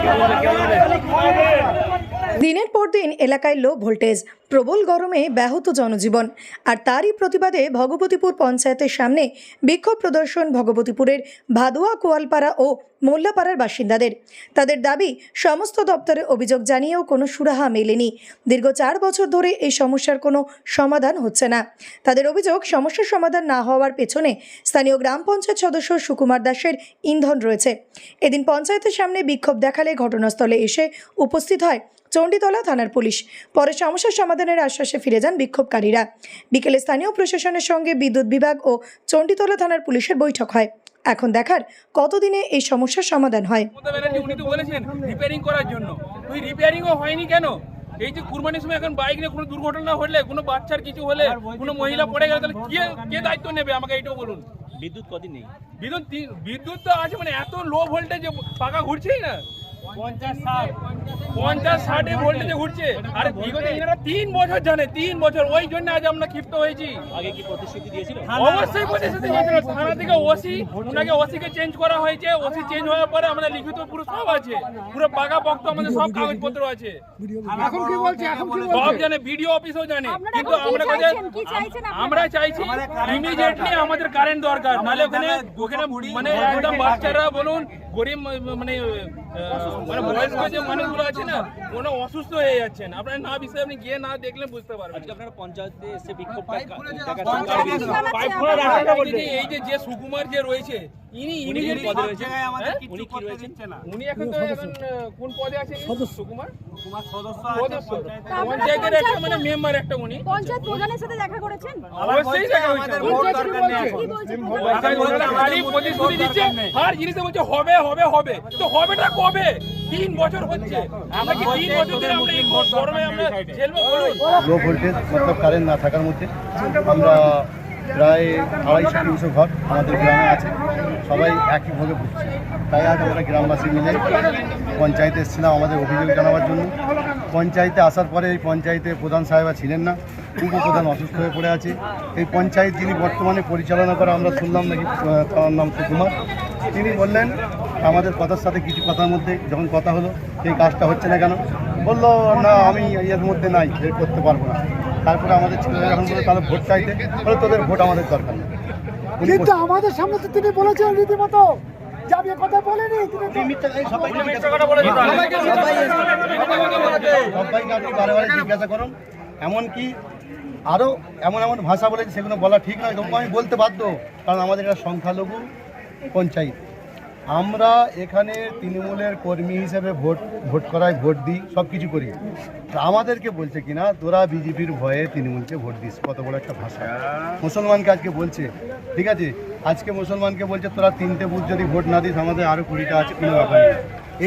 কেমন হবে কেমন হবে দিনের পর দিন এলাকায় লো ভোল্টেজ, প্রবল গরমে ব্যাহত জনজীবন। আর তারই প্রতিবাদে ভগবতীপুর পঞ্চায়েতের সামনে বিক্ষোভ প্রদর্শন ভগবতীপুরের ভাদুয়া, কোয়ালপাড়া ও মোল্লাপাড়ার বাসিন্দাদের। তাদের দাবি, সমস্ত দপ্তরে অভিযোগ জানিয়েও কোনো সুরাহা মেলেনি। দীর্ঘ চার বছর ধরে এই সমস্যার কোনো সমাধান হচ্ছে না। তাদের অভিযোগ, সমস্যার সমাধান না হওয়ার পেছনে স্থানীয় গ্রাম পঞ্চায়েত সদস্য সুকুমার দাসের ইন্ধন রয়েছে। এদিন পঞ্চায়েতের সামনে বিক্ষোভ দেখালে ঘটনাস্থলে এসে উপস্থিত হয় চণ্ডীতলা থানার পুলিশ। পরে সমস্যার সমাধানের আশ্বাসে ফিরে যান বিক্ষোভকারীরা। বিকেলে স্থানীয় প্রশাসনের সঙ্গে বিদ্যুৎ বিভাগ ও চণ্ডীতলা থানার পুলিশের বৈঠক হয়। এখন দেখার কতদিনে এই সমস্যার সমাধান হয়। উনি তো বলেছেন রিপেয়ারিং করার জন্য। ওই রিপেয়ারিংও হয়নি কেন? এই যে কুরবানির সময় এখন বাইক নিয়ে কোনো দুর্ঘটনা হলে কোনো বাচ্চার কিছু হলে কোনো মহিলা পড়ে গেলে তাহলে কে কে দায়িত্ব নেবে? আমাকে এইটাও বলুন। বিদ্যুৎ কদিন নেই? বিদ্যুৎ বিদ্যুৎ তো আছে মানে এত লো ভোল্টেজে পাকা ঘুরছেই না। পঞ্চাশ ষাট। পঞ্চাশ ষাটে ভোল্টেজে ঘুরছে। আর বিগত এনারা তিন বছর জানে তিন বছর। ওই জন্য আজ আমরা ক্ষিপ্ত হয়েছি। আগে কি প্রতিশ্রুতি দিয়েছিল? অবশ্যই প্রতিশ্রুতি দিয়েছিল। থানা থেকে ওসি ওনাকে ওসি কে চেঞ্জ করা হয়েছে। ওসি চেঞ্জ হওয়ার পরে আমাদের লিখিত পুরো সব আছে। পুরো পাকা পক্ত আমাদের সব কাগজপত্র আছে। এখন কি বলছে? এখন কি সব জানে বিডিও অফিসও জানে। কিন্তু আমরা কাছে আমরা চাইছি ইমিডিয়েটলি আমাদের কারেন্ট দরকার। নালে ওখানে ওখানে মানে একদম বাচ্চারা বলুন গরিব মানে মানে বয়স্ক যে মানুষগুলো আছে না? ওরা অসুস্থ হয়ে যাচ্ছেন। আপনারা না বিষয়ে আপনি গিয়ে না দেখলে বুঝতে পারবেন আজকে আপনারা পঞ্চায়েতে এসে বিক্ষোভ এই যে- যে যে সুকুমার যে রয়েছে ইনি ইমিডিয়েটলি কোন পদে রয়েছেন? হ্যাঁ? উনি কি রয়েছেন? উনি এখন তো এখন কোন পদে আছে সুকুমার? সদস্য পঞ্চায়েতের একটা মানে মেম্বার একটা উনি। পঞ্চায়েত প্রধানের সাথে দেখা করেছেন? অবশ্যই দেখা হয়েছে কি বলছে? কি বলছে? বাচ্চা প্রতিশ্রুতি দিচ্ছে। আর জিনিসে বলছে হবে হবে হবে। তো হবেটা কবে? তিন বছর হচ্ছে। আমরা কি তিন বছর ধরে আমরা এই গরমে আমরা ঝেলবো বলুন। লো ভোল্টেজ, মতলব কারেন্ট না থাকার মধ্যে আমরা প্রায় আড়াইশো, তিনশো ঘর আমাদের গ্রামে আছে। সবাই একইভাবে ভুগছে তাই আজ আমরা গ্রামবাসী মিলে পঞ্চায়েতে এসেছিলাম আমাদের অভিযোগ জানাবার জন্য। পঞ্চায়েতে আসার পরে এই পঞ্চায়েতে প্রধান সাহেবা ছিলেন না। উপপ্রধান অসুস্থ হয়ে পড়ে আছে। এই পঞ্চায়েত যিনি বর্তমানে পরিচালনা করে আমরা শুনলাম নাকি তার নাম সুকুমার। তিনি বললেন আমাদের কথার সাথে কিছু কথার মধ্যে যখন কথা হলো এই কাজটা হচ্ছে না কেন? বলল না আমি এর মধ্যে নাই বের করতে পারব না। তারপরে আমাদের ছেলেরা যখন বলে তাহলে ভোট চাইতে? বলে তোদের ভোট আমাদের দরকার নেই কিন্তু আমাদের সামনে তো তিনি বলেছেন রীতিমতো যে আমি কথা বলিনি সবাইকে সবাইকে আপনি বারে বারে জিজ্ঞাসা করুন। এমনকি আরও এমন এমন ভাষা বলেছে সেগুলো বলা ঠিক নয় তবু আমি বলতে বাধ্য। কারণ আমাদের একটা সংখ্যালঘু পঞ্চায়েত। আমরা এখানে তৃণমূলের কর্মী হিসেবে ভোট ভোট করায় ভোট দিই সব কিছু করি। তা আমাদেরকে বলছে কিনা তোরা বিজেপির ভয়ে তৃণমূলকে ভোট দিস, কত বড় একটা ভাষা। মুসলমানকে আজকে বলছে, ঠিক আছে? আজকে মুসলমানকে বলছে, তোরা তিনটে বুথ যদি ভোট না দিস, আমাদের আরও কুড়িটা আছে, কোনো ব্যাপার নেই।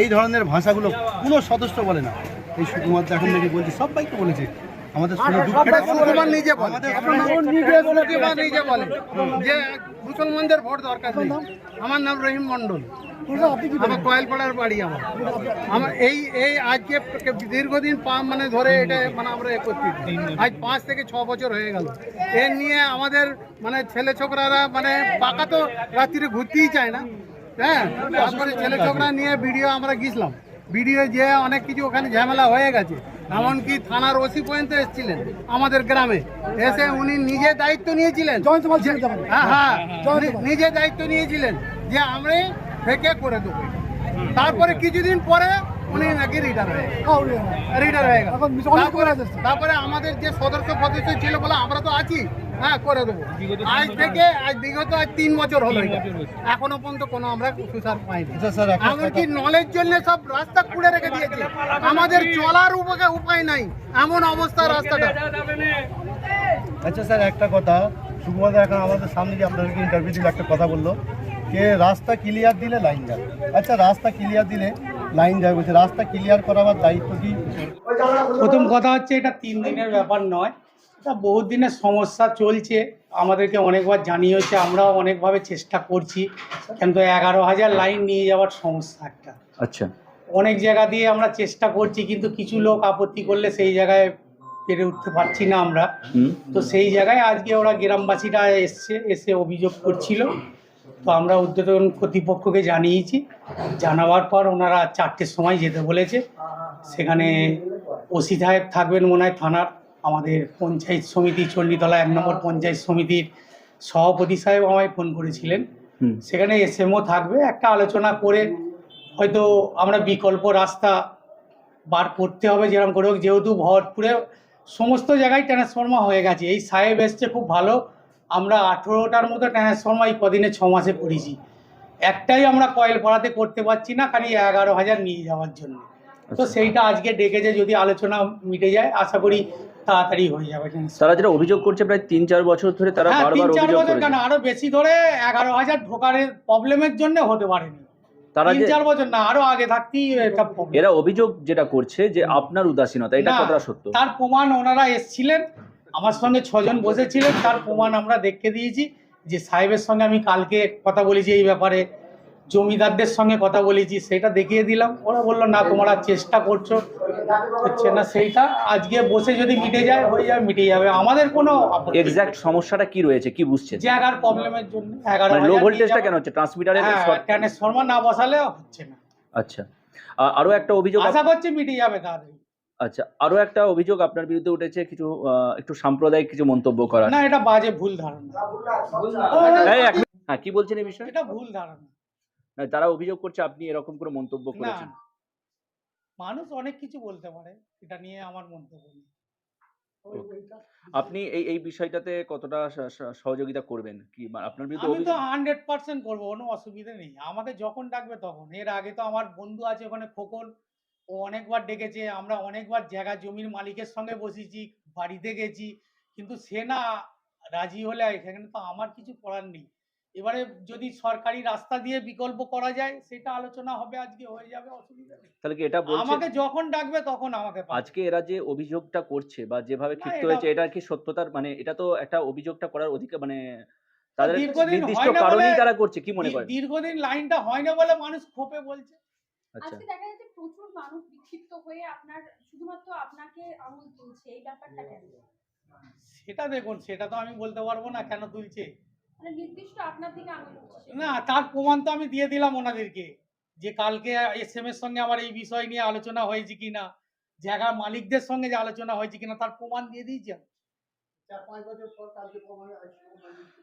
এই ধরনের ভাষাগুলো কোনো সদস্য বলে না। এই শুধুমাত্র এখন নাকি বলছে, সবাইকে বলেছে আমাদের সুকুমার নিজে বলে। সুকুমার নিজে বলে যে মুসলমানদের ভোট দরকার নেই। আমার নাম রহিম মন্ডল কি আমার কয়েলপাড়ার বাড়ি আমার। আমার এই এই আজকে দীর্ঘদিন পা- মানে ধরে এটা মানে আমরা এ করছি। আজ পাঁচ থেকে ছ বছর হয়ে গেল। এ নিয়ে আমাদের মানে ছেলে ছোকরারা মানে পাকা তো রাত্রিরে ঘুরতেই চায় না। হ্যাঁ তারপরে ছেলে ছোকরা নিয়ে ভিডিও আমরা গেছিলাম ভিডিও যে অনেক কিছু ওখানে ঝামেলা হয়ে গেছে। এমনকি থানার ওসি পর্যন্ত এসেছিলেন আমাদের গ্রামে। এসে উনি নিজে দায়িত্ব নিয়েছিলেন। মাল হ্যাঁ হ্যাঁ নি- নিজে দায়িত্ব নিয়েছিলেন যে আমরা থেকে করে দেবো। তারপরে কিছুদিন পরে উনি নাকি রিটার হয়ে রিটার হয়ে গেল। তারপরে আমাদের যে সদস্য সদস্য ছিল বলে আমরা তো আছি হ্যাঁ করে দেবো। আজ থেকে আজ বিগত আজ তিন বছর হলো এটা। এখনও পর্যন্ত কোনো আমরা সুসার পাইনি। আচ্ছা এমনকি নলের জন্য সব রাস্তা খুঁড়ে রেখে দিয়েছে। আমাদের চলার উপায় উপায় নাই। এমন অবস্থা রাস্তাটা। আচ্ছা স্যার একটা কথা। সুকুমার এখন আমাদের সামনে যে আপনাদেরকে ইন্টারভিউ দিলে একটা কথা বলল। যে রাস্তা ক্লিয়ার দিলে লাইন যাবে আচ্ছা রাস্তা ক্লিয়ার দিলে লাইন যাবে বলছে রাস্তা ক্লিয়ার করাবার দায়িত্ব কি? প্রথম কথা হচ্ছে এটা তিন দিনের ব্যাপার নয়। এটা বহুত দিনের সমস্যা চলছে। আমাদেরকে অনেকবার জানিয়েছে আমরাও অনেকভাবে চেষ্টা করছি। কিন্তু এগারো হাজার লাইন নিয়ে যাওয়ার সমস্যা একটা। আচ্ছা। অনেক জায়গা দিয়ে আমরা চেষ্টা করছি কিন্তু কিছু লোক আপত্তি করলে সেই জায়গায় পেরে উঠতে পারছি না আমরা। তো সেই জায়গায় আজকে ওরা গ্রামবাসীরা এসছে এসে অভিযোগ করছিল। তো আমরা উদ্বোধন কর্তৃপক্ষকে জানিয়েছি। জানাবার পর ওনারা চারটের সময় যেতে বলেছে। সেখানে ওসি সাহেব থাকবেন মনে হয় থানার। আমাদের পঞ্চায়েত সমিতি চণ্ডীতলা এক নম্বর পঞ্চায়েত সমিতির সভাপতি সাহেব আমায় ফোন করেছিলেন। সেখানে এসএমও থাকবে একটা আলোচনা করে হয়তো আমরা বিকল্প রাস্তা বার করতে হবে যেরকম করে হোক যেহেতু ভরপুরে সমস্ত জায়গায় ট্রান্সফর্মার হয়ে গেছে। এই সাহেব এসছে খুব ভালো আমরা আঠেরোটার মতো ট্রান্সফর্মার এই কদিনে ছ মাসে করেছি। একটাই আমরা কয়েল পাড়াতে করতে পারছি না খালি এগারো হাজার নিয়ে যাওয়ার জন্য। তো সেইটা আজকে ডেকেছে যদি আলোচনা মিটে যায় আশা করি তাড়াতাড়ি হয়ে যাবে তারা যেটা অভিযোগ করছে প্রায় তিন চার বছর ধরে তারা হ্যাঁ বারবার অভিযোগ বছর কেন? আরও বেশি ধরে এগারো হাজার ঢোকার প্রবলেমের জন্য হতে পারেনি। তারা তিন চার বছর না আরও আগে থাকতেই এরা অভিযোগ যেটা করছে যে আপনার উদাসীনতা এটা না, কতটা সত্য? তার প্রমাণ ওনারা এসছিলেন আমার সঙ্গে ছজন বসেছিলেন তার প্রমাণ আমরা দিয়েছি যে সাহেবের সঙ্গে আমি কালকে কথা বলেছি এই ব্যাপারে। জমিদারদের সঙ্গে কথা বলেছি সেটা দেখিয়ে দিলাম। ওরা বলল না তোমরা চেষ্টা করছ। হচ্ছে না সেইটা আজকে বসে যদি মিটে যায় হয়ে যাবে মিটে যাবে। আমাদের কোনো এক্সাক্ট সমস্যাটা কি রয়েছে কি বুঝছেন? জায়গার প্রবলেমের জন্য এগারো মানে লো ভোল্টেজটা কেন হচ্ছে? ট্রান্সমিটারে যাওয়া- হ্যাঁ ট্রান্সফর্মার না বসালে হচ্ছে না। আচ্ছা। আ- আরও একটা অভিযোগ আশা করছি মিটে যাবে তাড়াতাড়ি আচ্ছা আরও একটা অভিযোগ আপনার বিরুদ্ধে উঠেছে কিছু আহ, একটু সাম্প্রদায়িক কিছু মন্তব্য করা না এটা বাজে ভুল ধারণা। এক মিনিট। হ্যাঁ কি বলছেন এই বিষয়ে? এটা ভুল ধারণা। তারা অভিযোগ করছে আপনি এরকম করে মন্তব্য করেছেন? মানুষ অনেক কিছু বলতে পারে এটা নিয়ে আমার মন্তব্য নেই। আপনি এই এই বিষয়টাতে কতটা সহযোগিতা করবেন? কি আপনার বিরুদ্ধে আমি তো হান্ড্রেড পার্সেন্ট করব কোনো অসুবিধা নেই। আমাকে যখন ডাকবে তখন। এর আগে তো আমার বন্ধু আছে ওখানে খোকন। ও অনেকবার ডেকেছে আমরা অনেকবার জায়গা জমির মালিকের সঙ্গে বসেছি বাড়িতে গেছি। কিন্তু সে না রাজি হলে এখানে তো আমার কিছু করার নেই। এবারে যদি সরকারি রাস্তা দিয়ে বিকল্প করা যায় সেটা আলোচনা হবে আজকে হয়ে যাবে অসুবিধা নেই। তাহলে কি এটা বলছে আমাকে যখন ডাকবে তখন আমাকে পাবে। আজকে এরা যে অভিযোগটা করছে বা যেভাবে ক্ষিপ্ত হয়েছে এটা কি সত্যতার মানে এটা তো একটা অভিযোগটা করার অধিকার মানে তাদের নির্দিষ্ট কারণেই তারা করছে কি মনে করেন? দীর্ঘদিন লাইনটা হয় না বলে মানুষ ক্ষোভে বলছে। আচ্ছা। আজকে দেখা যাচ্ছে প্রচুর মানুষ বিক্ষিপ্ত হয়ে আপনার শুধুমাত্র আপনাকে আঙুল তুলছে এই ব্যাপারটা কেন? সেটা দেখুন সেটা তো আমি বলতে পারব না কেন তুলছে? মানে না তার প্রমাণ তো আমি দিয়ে দিলাম ওনাদেরকে যে কালকে এস এম এর সঙ্গে আমার এই বিষয় নিয়ে আলোচনা হয়েছে কিনা জায়গার মালিকদের সঙ্গে যে আলোচনা হয়েছে কিনা তার প্রমাণ দিয়ে দিয়েছি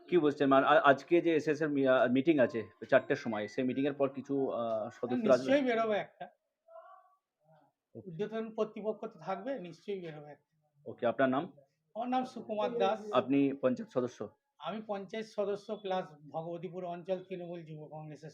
কি বলছেন? মানে আজকে যে এসএস এর মিটিং আছে চারটের সময় সেই মিটিং এর পর কিছু সদস্য নিশ্চয়ই বেরোবে একটা। উদ্বোধন কর্তৃপক্ষ তো থাকবে নিশ্চয়ই বেরোবে ওকে আপনার নাম? আমার নাম সুকুমার দাস। আপনি পঞ্চায়েত সদস্য? আমি পঞ্চায়েত সদস্য প্লাস ভগবতীপুর অঞ্চল তৃণমূল যুব কংগ্রেসের